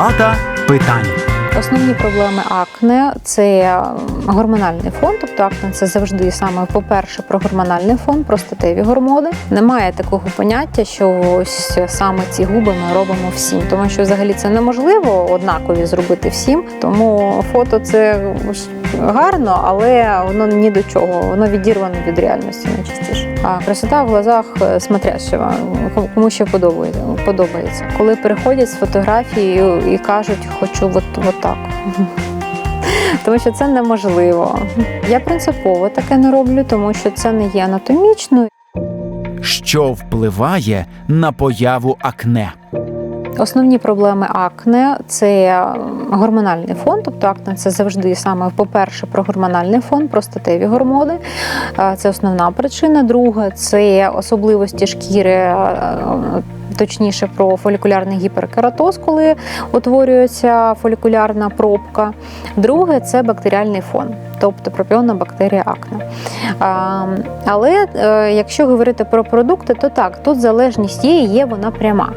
Палата питань. Основні проблеми акне це гормональний фон, тобто акне це завжди саме, по-перше, про гормональний фон, про статеві гормони. Немає такого поняття, що ось саме ці губи ми робимо всім, тому що взагалі це неможливо однакові зробити всім. Тому фото це гарно, але воно ні до чого, воно відірвано від реальності найчастіше. А красота в глазах е, смотрящого, кому- що подобається. подобається. Коли переходять з фотографією і кажуть, хочу от, от так. Тому що це неможливо. Я принципово таке не роблю, тому що це не є анатомічно. Що впливає на появу акне? Основні проблеми акне це гормональний фон, тобто акне це завжди саме, по-перше, про гормональний фон, про статеві гормони. Е, Це основна причина. Друга це особливості шкіри. Точніше про фолікулярний гіперкератоз, коли утворюється фолікулярна пробка. Друге це бактеріальний фон, тобто пропіонна бактерія акне. Але е, якщо говорити про продукти, то так, тут залежність є і є вона пряма.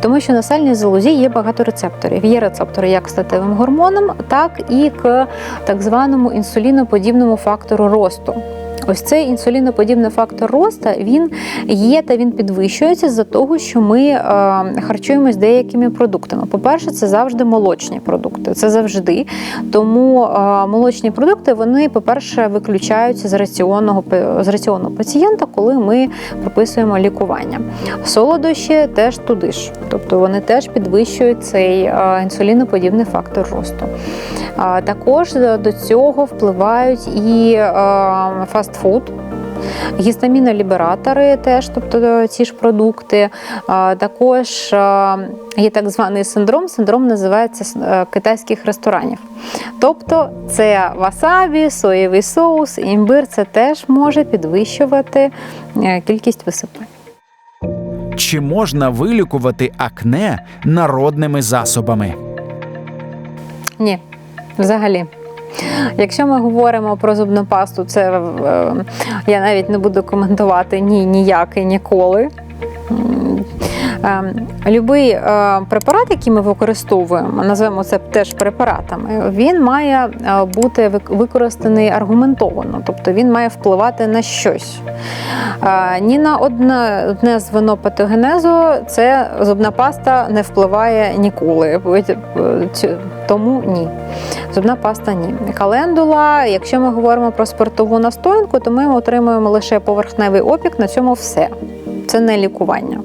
Тому що на сальній залозі є багато рецепторів. Є рецептори як статевим гормонам, так і к так званому інсуліноподібному фактору росту. Ось цей інсуліноподібний фактор росту він є та він підвищується за того, що ми е, харчуємось деякими продуктами. По-перше, це завжди молочні продукти. Це завжди. Тому е, молочні продукти вони, по-перше, виключаються з раціонного з раціону пацієнта, коли ми прописуємо лікування. Солодощі теж туди ж, тобто вони теж підвищують цей е, інсуліноподібний фактор росту. Також до цього впливають і е, фастфуд. Гістамінолібератори теж, тобто ці ж продукти. Також е, є так званий синдром. Синдром називається е, китайських ресторанів. Тобто це васабі, соєвий соус, імбир це теж може підвищувати е, кількість висипань. Чи можна вилікувати акне народними засобами? Ні, взагалі. Якщо ми говоримо про зубну пасту, це е, я навіть не буду коментувати ні ніяк і ніколи. М, е, Любий е, препарат, який ми використовуємо, назвемо це теж препаратами, він має е, бути використаний аргументовано, тобто він має впливати на щось. Е, Ні на одне, одне звено патогенезу це зубна паста не впливає ніколи. Тому ні. Зубна паста ні. Календула, якщо ми говоримо про спиртову настоянку, то ми отримуємо лише поверхневий опік, на цьому все. Це не лікування.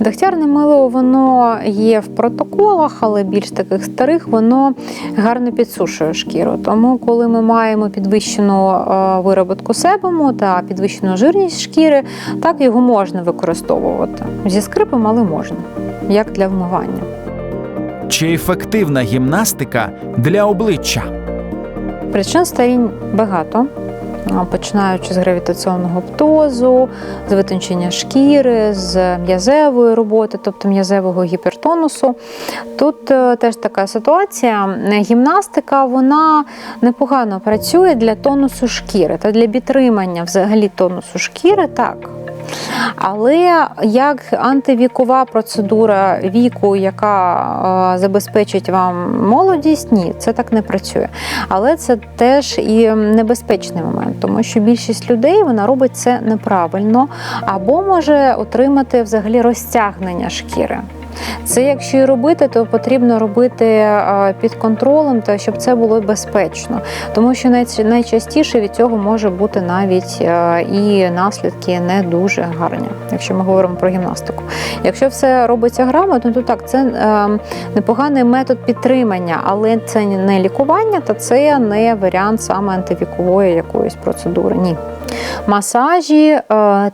Дегтярне мило воно є в протоколах, але більш таких старих, воно гарно підсушує шкіру. Тому, коли ми маємо підвищену е, вироботку себуму та підвищену жирність шкіри, так його можна використовувати. Зі скрипом, але можна, як для вмивання. Чи ефективна гімнастика для обличчя? Причин старінь багато. Починаючи з гравітаційного птозу, з витончення шкіри, з м'язевої роботи, тобто м'язевого гіпертонусу. Тут е, теж така ситуація. Гімнастика вона непогано працює для тонусу шкіри та для підтримання взагалі тонусу шкіри, так. Але як антивікова процедура віку, яка е, забезпечить вам молодість, ні, це так не працює. Але це теж і небезпечний момент, тому що більшість людей вона робить це неправильно або може отримати взагалі розтягнення шкіри. Це якщо і робити, то потрібно робити е, під контролем, та щоб це було безпечно, тому що найчастіше від цього може бути навіть е, і наслідки не дуже гарні, якщо ми говоримо про гімнастику. Якщо все робиться грамотно, то так це е, непоганий метод підтримання, але це не лікування, та це не варіант саме антивікової якоїсь процедури. Ні. Масажі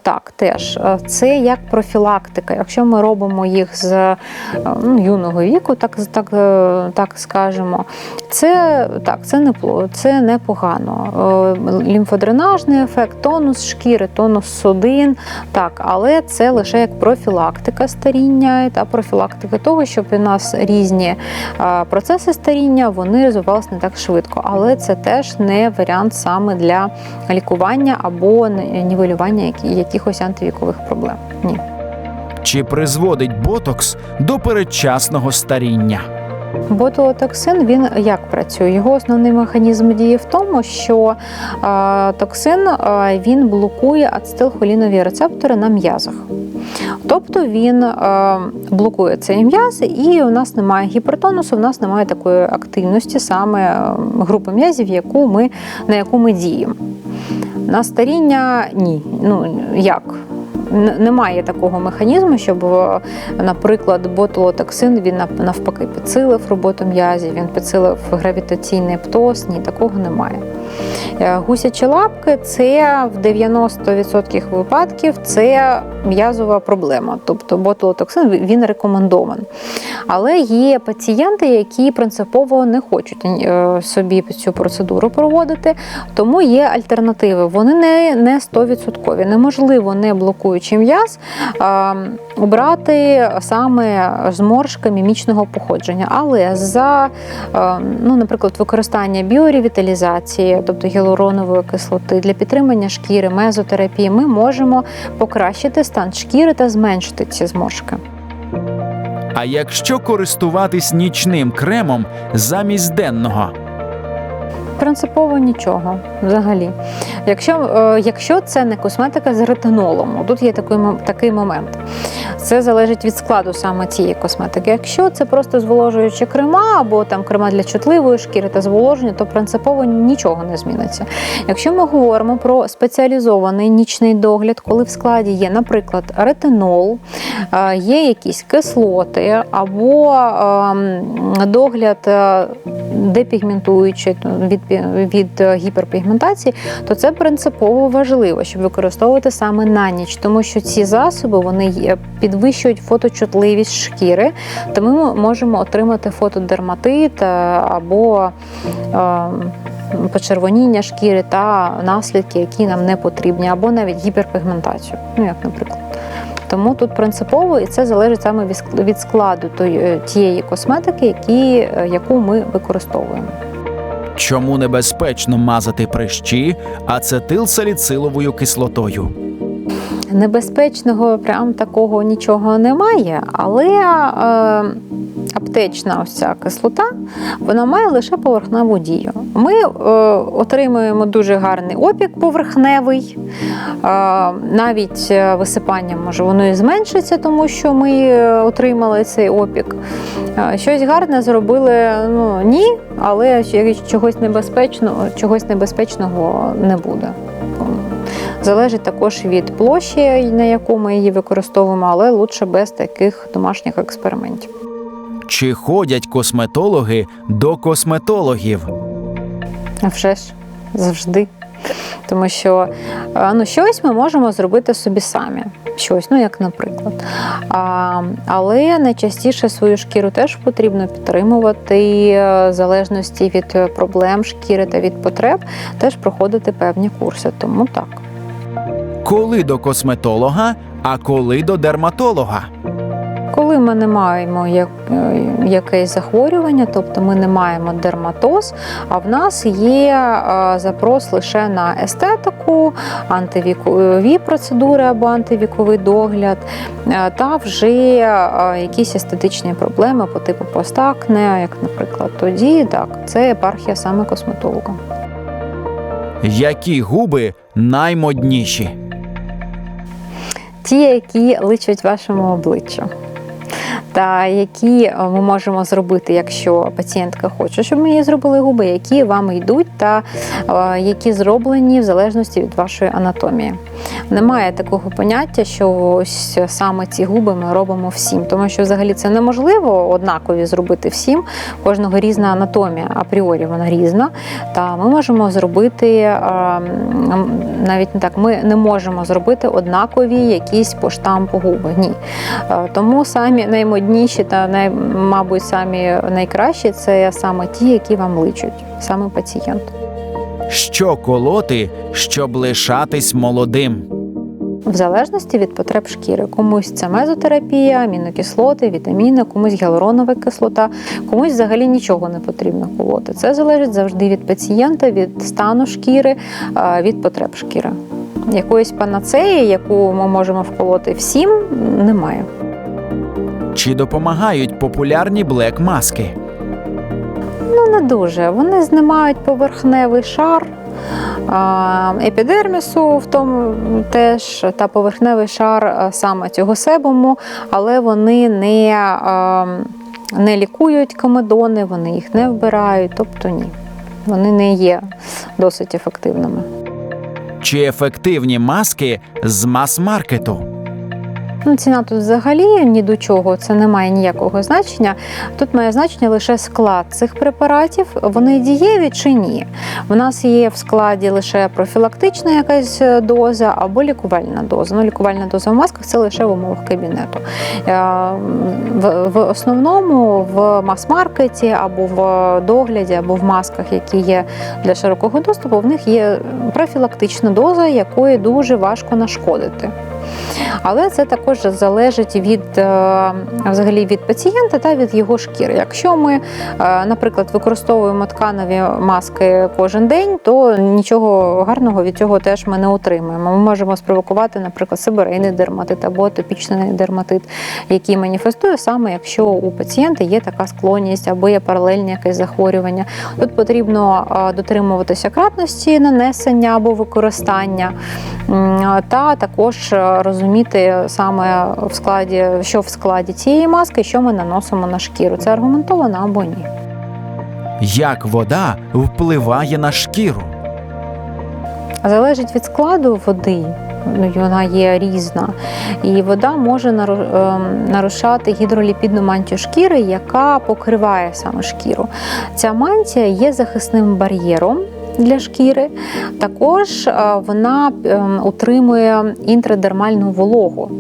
так теж це як профілактика. Якщо ми робимо їх з ну, юного віку, так так, е, так скажемо, це так, це не це непогано. Е, Лімфодренажний ефект, тонус шкіри, тонус судин, так, але це лише як профілактика старіння та профілактика того, щоб у нас різні е, процеси старіння вони розвивалися не так швидко. Але це теж не варіант саме для лікування або нівелювання якихось антивікових проблем. Ні. Чи призводить ботокс до передчасного старіння? Ботулотоксин він як працює? Його основний механізм дії в тому, що е, токсин е, він блокує ацетилхолінові рецептори на м'язах. Тобто він е, блокує цей м'яз, і у нас немає гіпертонусу, у нас немає такої активності саме групи м'язів, яку ми, на яку ми діємо. На старіння ні. Ну як? Немає такого механізму, щоб, е, наприклад, ботулотоксин він нав- навпаки підсилив роботу м'язів, він підсилив гравітаційний птоз. Ні, такого немає. Е, Гусячі лапки це в 90% випадків це м'язова проблема. Тобто ботулотоксин він рекомендований. Але є пацієнти, які принципово не хочуть е, собі цю процедуру проводити, тому є альтернативи. Вони не, не 100%. Неможливо, не блокуючи м'яз, обрати саме зморшки мімічного походження. Але за, е, ну, наприклад, використання біоревіталізації, тобто гіалуронової кислоти, для підтримання шкіри, мезотерапії, ми можемо покращити стан шкіри та зменшити ці зморшки. А якщо користуватись нічним кремом замість денного? Принципово нічого взагалі. Якщо, е, якщо це не косметика з ретинолом, тут є такий, такий момент. Це залежить від складу саме цієї косметики. Якщо це просто зволожуючі крема або там крема для чутливої шкіри та зволоження, то принципово нічого не зміниться. Якщо ми говоримо про спеціалізований нічний догляд, коли в складі є, наприклад, ретинол, е, є якісь кислоти або ем, догляд депігментуючий ну, від, від е, гіперпігментації, то це принципово важливо, щоб використовувати саме на ніч, тому що ці засоби вони підвищують фоточутливість шкіри, тому ми можемо отримати фотодерматит е, або е, почервоніння шкіри та наслідки, які нам не потрібні, або навіть гіперпігментацію, ну як наприклад. Тому тут принципово і це залежить саме від складу е, тієї косметики, які, е, яку ми використовуємо. Чому небезпечно мазати прищі ацетилсаліциловою кислотою? Небезпечного прям такого нічого немає, але е, аптечна ось кислота вона має лише поверхневу дію. Ми е, отримуємо дуже гарний опік поверхневий, е, навіть е, висипання може воно і зменшиться, тому що ми е, отримали цей опік. Е, Щось гарне зробили, ну ні, але чогось небезпечного, чогось небезпечного не буде. Залежить також від площі, на яку ми її використовуємо, але лучше без таких домашніх експериментів. Чи ходять косметологи до косметологів? А вже ж завжди. Тому що ну, щось ми можемо зробити собі самі. Щось, ну як наприклад. А, але найчастіше свою шкіру теж потрібно підтримувати е, в залежності від е, проблем шкіри та від потреб, теж проходити певні курси. Тому так. Коли до косметолога, а коли до дерматолога? Коли ми не маємо як, е, якесь захворювання, тобто ми не маємо дерматоз, а в нас є е, запрос лише на естетику, антивікові процедури або антивіковий догляд, е, та вже е, якісь естетичні проблеми по типу постакне, як, наприклад, тоді так, це епархія саме косметолога. Які губи наймодніші? ті, які личать вашому обличчю. Та які е, ми можемо зробити, якщо пацієнтка хоче, щоб ми їй зробили губи, які вам йдуть, та е, які зроблені в залежності від вашої анатомії. Немає такого поняття, що ось саме ці губи ми робимо всім, тому що взагалі це неможливо однакові зробити всім. Кожного різна анатомія, апріорі вона різна. Та ми можемо зробити навіть не так, ми не можемо зробити однакові якісь по штампу губи. Ні. Тому самі наймодніші та най, мабуть, самі найкращі це саме ті, які вам личуть, саме пацієнт. Що колоти, щоб лишатись молодим? В залежності від потреб шкіри. Комусь це мезотерапія, амінокислоти, вітаміни, комусь гіалуронова кислота, комусь взагалі нічого не потрібно колоти. Це залежить завжди від пацієнта, від стану шкіри, від потреб шкіри. Якоїсь панацеї, яку ми можемо вколоти всім, немає. Чи допомагають популярні блек-маски? Ну, не дуже. Вони знімають поверхневий шар. Епідермісу в тому теж та поверхневий шар саме цього себуму, але вони не, не лікують комедони, вони їх не вбирають, тобто ні. Вони не є досить ефективними. Чи ефективні маски з мас-маркету? Ну, ціна тут взагалі ні до чого, це не має ніякого значення. Тут має значення лише склад цих препаратів. Вони дієві чи ні. В нас є в складі лише профілактична якась доза або лікувальна доза. Ну, лікувальна доза в масках це лише в умовах кабінету. Е, в основному в мас-маркеті або в догляді, або в масках, які є для широкого доступу, в них є профілактична доза, якої дуже важко нашкодити. Але це також залежить від е, взагалі від пацієнта та від його шкіри. Якщо ми, е, наприклад, використовуємо тканові маски кожен день, то нічого гарного від цього теж ми не отримуємо. Ми можемо спровокувати, наприклад, сибирейний дерматит або атопічний дерматит, який маніфестує саме, якщо у пацієнта є така склонність або є паралельне якесь захворювання. Тут потрібно е, дотримуватися кратності нанесення або використання, та також розуміти саме в складі, що в складі цієї маски, що ми наносимо на шкіру. Це аргументовано або ні. Як вода впливає на шкіру? Залежить від складу води. ну, Вона є різна, і вода може ем, нарушати гідроліпідну мантію шкіри, яка покриває саме шкіру. Ця мантія є захисним бар'єром для шкіри. Також е, вона ем, утримує інтрадермальну вологу.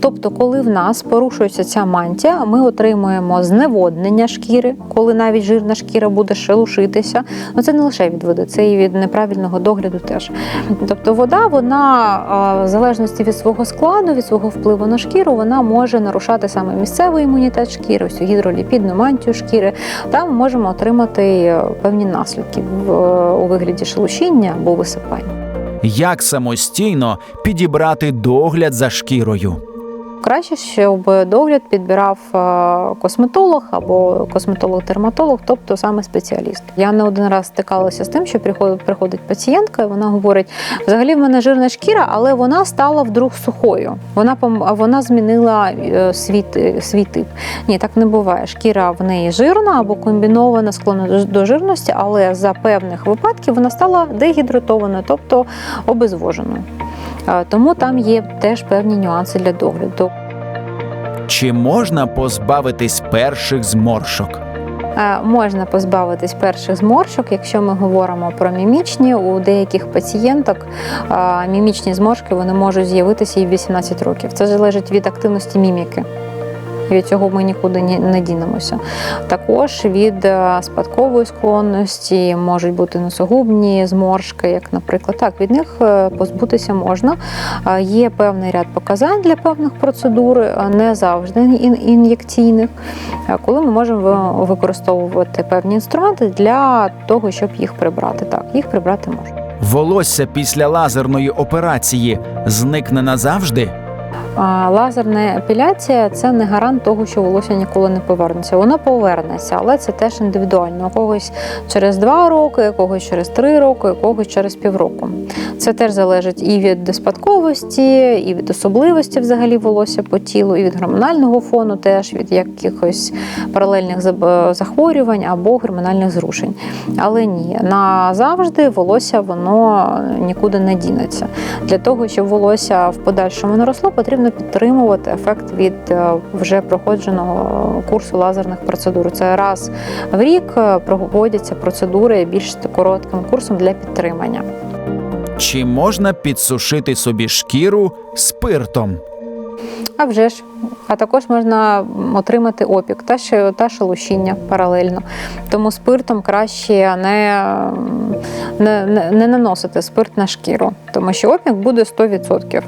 Тобто, коли в нас порушується ця мантія, ми отримуємо зневоднення шкіри, коли навіть жирна шкіра буде шелушитися. Ну це не лише від води, це і від неправильного догляду теж. Тобто, вода, вона е, в залежності від свого складу, від свого впливу на шкіру, вона може нарушати саме місцевий імунітет шкіри, ось гідроліпідну мантію шкіри. Там можемо отримати е, певні наслідки у вигляді шелушіння або висипання. Як самостійно підібрати догляд за шкірою? Краще, щоб догляд підбирав е, косметолог або косметолог-дерматолог, тобто саме спеціаліст. Я не один раз стикалася з тим, що приходить, пацієнтка, і вона говорить: взагалі в мене жирна шкіра, але вона стала вдруг сухою. Вона вона змінила е, свій, свій тип. Ні, так не буває. Шкіра в неї жирна або комбінована, склонна до- до жирності, але за певних випадків вона стала дегідратованою, тобто обезвоженою. Тому там є теж певні нюанси для догляду. Чи можна позбавитись перших зморшок? Можна позбавитись перших зморшок, якщо ми говоримо про мімічні. У деяких пацієнток мімічні зморшки вони можуть з'явитися і в 18 років. Це залежить від активності міміки. Від цього ми нікуди ні- не дінемося. Також від е, спадкової склонності можуть бути носогубні зморшки, як, наприклад, так від них е, позбутися можна. Е, Є певний ряд показань для певних процедур, не завжди ін'єкційних, коли ми можемо використовувати певні інструменти для того, щоб їх прибрати. Так, їх прибрати можна. Волосся після лазерної операції зникне назавжди? Лазерна епіляція це не гарант того, що волосся ніколи не повернеться. Воно повернеться, але це теж індивідуально. Когось через два роки, у когось через три роки, у когось через півроку. Це теж залежить і від спадковості, і від особливості взагалі волосся по тілу, і від гормонального фону, теж від якихось паралельних захворювань або гормональних зрушень. Але ні, назавжди волосся воно нікуди не дінеться. Для того, щоб волосся в подальшому не росло, потрібно підтримувати ефект від е, вже проходженого курсу лазерних процедур. Це раз в рік е, проводяться процедури більш коротким курсом для підтримання. Чи можна підсушити собі шкіру спиртом? А вже ж. А також можна отримати опік та ще та шелушіння паралельно. Тому спиртом краще не, не, не, не наносити спирт на шкіру, тому що опік буде 100%.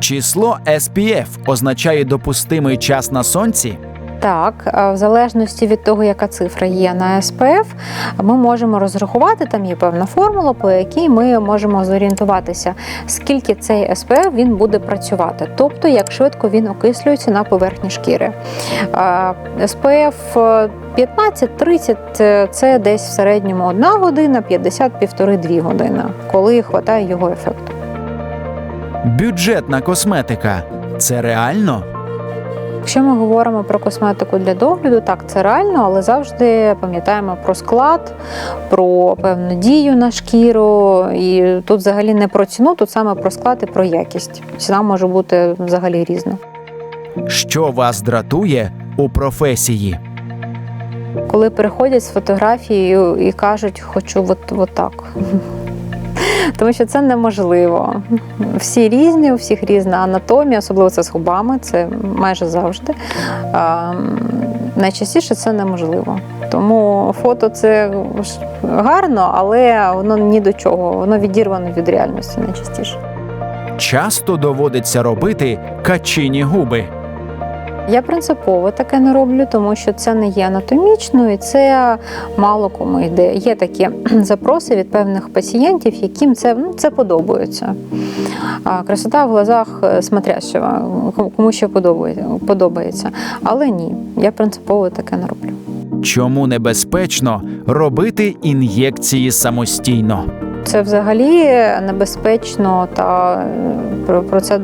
Число SPF означає допустимий час на сонці? Так, е, в залежності від того, яка цифра є на СПФ, ми можемо розрахувати, там є певна формула, по якій ми можемо зорієнтуватися, скільки цей СПФ він буде працювати, тобто як швидко він окислюється на поверхні шкіри. Е, СПФ 15-30 – це десь в середньому 1 година, 50-1,5-2 години, коли вистачає його ефекту. Бюджетна косметика це реально? Якщо ми говоримо про косметику для догляду, так це реально, але завжди пам'ятаємо про склад, про певну дію на шкіру. І тут взагалі не про ціну, тут саме про склад і про якість. Ціна може бути взагалі різна. Що вас дратує у професії? Коли приходять з фотографією і кажуть, хочу от, от так. Тому що це неможливо. Всі різні, у всіх різна анатомія, особливо це з губами, це майже завжди. Найчастіше це неможливо. Тому фото це гарно, але воно ні до чого, воно відірвано від реальності найчастіше. Часто доводиться робити качині губи. Я принципово таке не роблю, тому що це не є анатомічно і це мало кому йде. Є такі запроси від певних пацієнтів, яким це, ну, це подобається. А красота в глазах е, смотрящого, кому подобається, подобається. Але ні, я принципово таке не роблю. Чому небезпечно робити ін'єкції самостійно? Це взагалі небезпечно, та е, про, це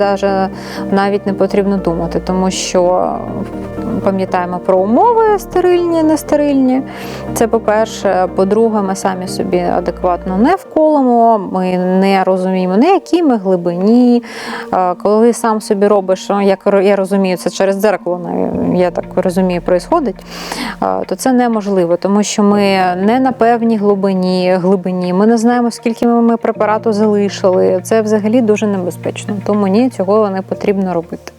навіть не потрібно думати, тому що пам'ятаємо про умови стерильні, нестерильні. Це по-перше. По-друге, ми самі собі адекватно не вколимо, ми не розуміємо, на якій ми глибині. Коли сам собі робиш, ну, як я розумію, це через дзеркало, навіть, я так розумію, происходить, е, то це неможливо, тому що ми не на певній глибині, глибині, ми не знаємо, скільки ми препарату залишили. Це взагалі дуже небезпечно. Тому ні, цього не потрібно робити.